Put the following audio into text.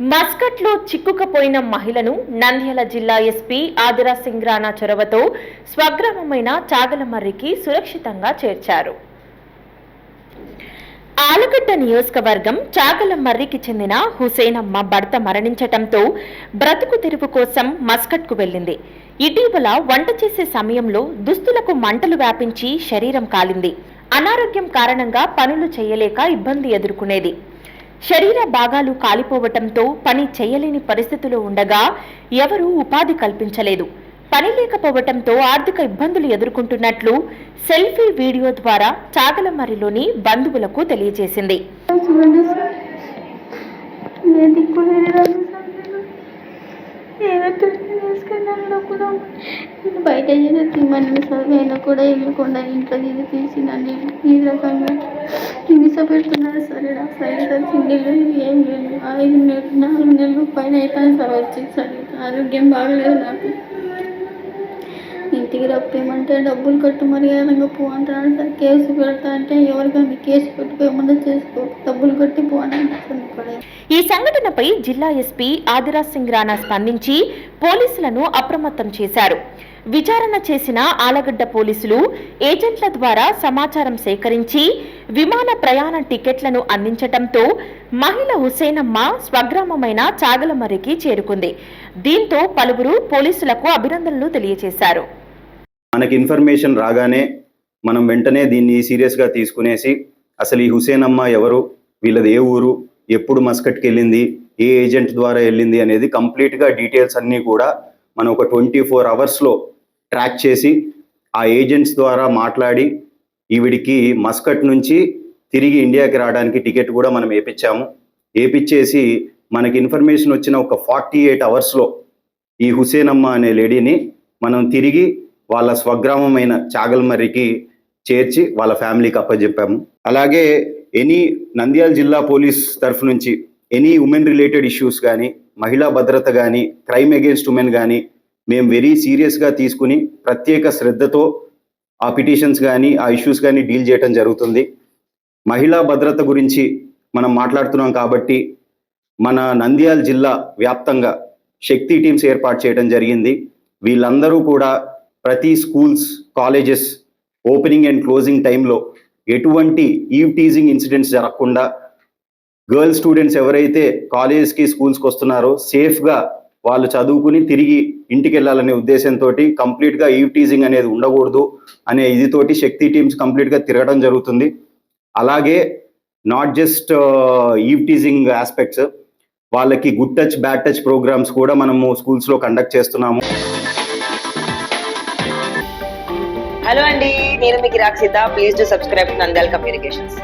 మస్కట్లో చిక్కుకుపోయిన మహిళను నంద్యాల జిల్లా ఎస్పీ ఆదిరా సింగ్ రాణా చొరవతో స్వగ్రామమైన చాగలమర్రికి సురక్షితంగా చేర్చారు. ఆలగడ్డ నియోజకవర్గం చాగలమర్రికి చెందిన హుసేనమ్మ భర్త మరణించటంతో బ్రతుకు తెరువు కోసం మస్కట్కు వెళ్ళింది. ఇటీవల వంట చేసే సమయంలో దుస్తులకు మంటలు వ్యాపించి శరీరం కాలింది. అనారోగ్యం కారణంగా పనులు చేయలేక ఇబ్బంది ఎదుర్కొనేది. శరీర భాగాలు కాలిపోవటంతో పని చేయలేని పరిస్థితులు ఉండగా ఎవరూ ఉపాధి కల్పించలేదు. పని లేకపోవటంతో ఆర్థిక ఇబ్బందులు ఎదుర్కొంటున్నట్లు సెల్ఫీ వీడియో ద్వారా చాగలమరిలోని బంధువులకు తెలియజేసింది చూడండి సార్ ఏ దిక్కు లేని రాదు సార్ నేను ఏదైతే అయినా కూడా నేను బయట ఏదో తిమ్మని సార్ అయినా కూడా వెళ్ళకుండా ఇంట్లో ఇది తీసి నన్ను ఈ రకంగా హింసపెడుతున్నారు సరే సార్ ఈడ సైడ్ ఏం లేదు. ఐదు నెలలు నాలుగు నెలలు పైన అయిపోయింది సార్ వచ్చి సరే ఆరోగ్యం బాగలేదు నాకు. ఇంటికి రప్పేయమంటే డబ్బులు కట్టు మర్యాదంగా పో అంటాడు. సార్ కేసు పెడతా అంటే ఎవరికైనా కేసు పెట్టుకోమన్నా చేసుకో. డబ్బులు కట్టి పో ఈ సంఘటనపై జిల్లా ఎస్పీ ఆదిరా సింగ్ రాణా స్పందించి పోలీసులను అప్రమత్తం చేశారు. విచారణ చేసిన ఆలగడ్డ పోలీసులు ఏజెంట్ల ద్వారా సమాచారం సేకరించి విమాన ప్రయాణ టికెట్లను అందించటంతో మహిళ హుసేనమ్మ స్వగ్రామమైన చాగలమర్రికి చేరుకుంది. దీంతో పలువురు పోలీసులకు అభినందనలు తెలియజేశారు. మనకి ఇన్ఫర్మేషన్ రాగానే మనం వెంటనే దీన్ని సీరియస్గా తీసుకునేసి అసలు ఈ హుసేన్ అమ్మ ఎవరు? వీళ్ళది ఏ ఊరు? ఎప్పుడు మస్కట్కి వెళ్ళింది? ఏ ఏజెంట్ ద్వారా వెళ్ళింది? అనేది కంప్లీట్గా డీటెయిల్స్ అన్నీ కూడా మనం ఒక ట్వంటీ ఫోర్ అవర్స్లో ట్రాక్ చేసి ఆ ఏజెంట్స్ ద్వారా మాట్లాడి ఈవిడికి మస్కట్ నుంచి తిరిగి ఇండియాకి రావడానికి టికెట్ కూడా మనం వేపించాము వేపించేసి మనకి ఇన్ఫర్మేషన్ వచ్చిన ఒక ఫార్టీ ఎయిట్ అవర్స్లో ఈ హుసేన్ అమ్మ అనే లేడీని మనం తిరిగి వాళ్ళ స్వగ్రామమైన చాగల్మర్రికి చేర్చి వాళ్ళ ఫ్యామిలీకి అప్పచెప్పాము అలాగే ఎనీ నంద్యాల జిల్లా పోలీస్ తరఫు నుంచి ఎనీ ఉమెన్ రిలేటెడ్ ఇష్యూస్ కానీ మహిళా భద్రత కానీ క్రైమ్ అగేన్స్ట్ ఉమెన్ కానీ మేము వెరీ సీరియస్గా తీసుకుని ప్రత్యేక శ్రద్ధతో ఆ పిటిషన్స్ కానీ ఆ ఇష్యూస్ కానీ డీల్ చేయడం జరుగుతుంది. మహిళా భద్రత గురించి మనం మాట్లాడుతున్నాం కాబట్టి మన నంద్యాల జిల్లా వ్యాప్తంగా శక్తి టీమ్స్ ఏర్పాటు చేయడం జరిగింది. వీళ్ళందరూ కూడా ప్రతి schools colleges opening and closing టైంలో ఎటువంటి ఈవ్ టీజింగ్ ఇన్సిడెంట్స్ జరగకుండా గర్ల్ స్టూడెంట్స్ ఎవరైతే కాలేజెస్కి స్కూల్స్కి వస్తున్నారో సేఫ్గా వాళ్ళు చదువుకుని తిరిగి ఇంటికి వెళ్ళాలనే ఉద్దేశంతో కంప్లీట్గా ఈవ్ టీజింగ్ అనేది ఉండకూడదు అనే ఇదితోటి శక్తి టీమ్స్ కంప్లీట్గా తిరగడం జరుగుతుంది. అలాగే not just eve teasing aspects వాళ్ళకి good touch bad touch programs కూడా మనము స్కూల్స్లో కండక్ట్ చేస్తున్నాము. హలో అండి నేను మీకు Rakshita please to subscribe Nandal communications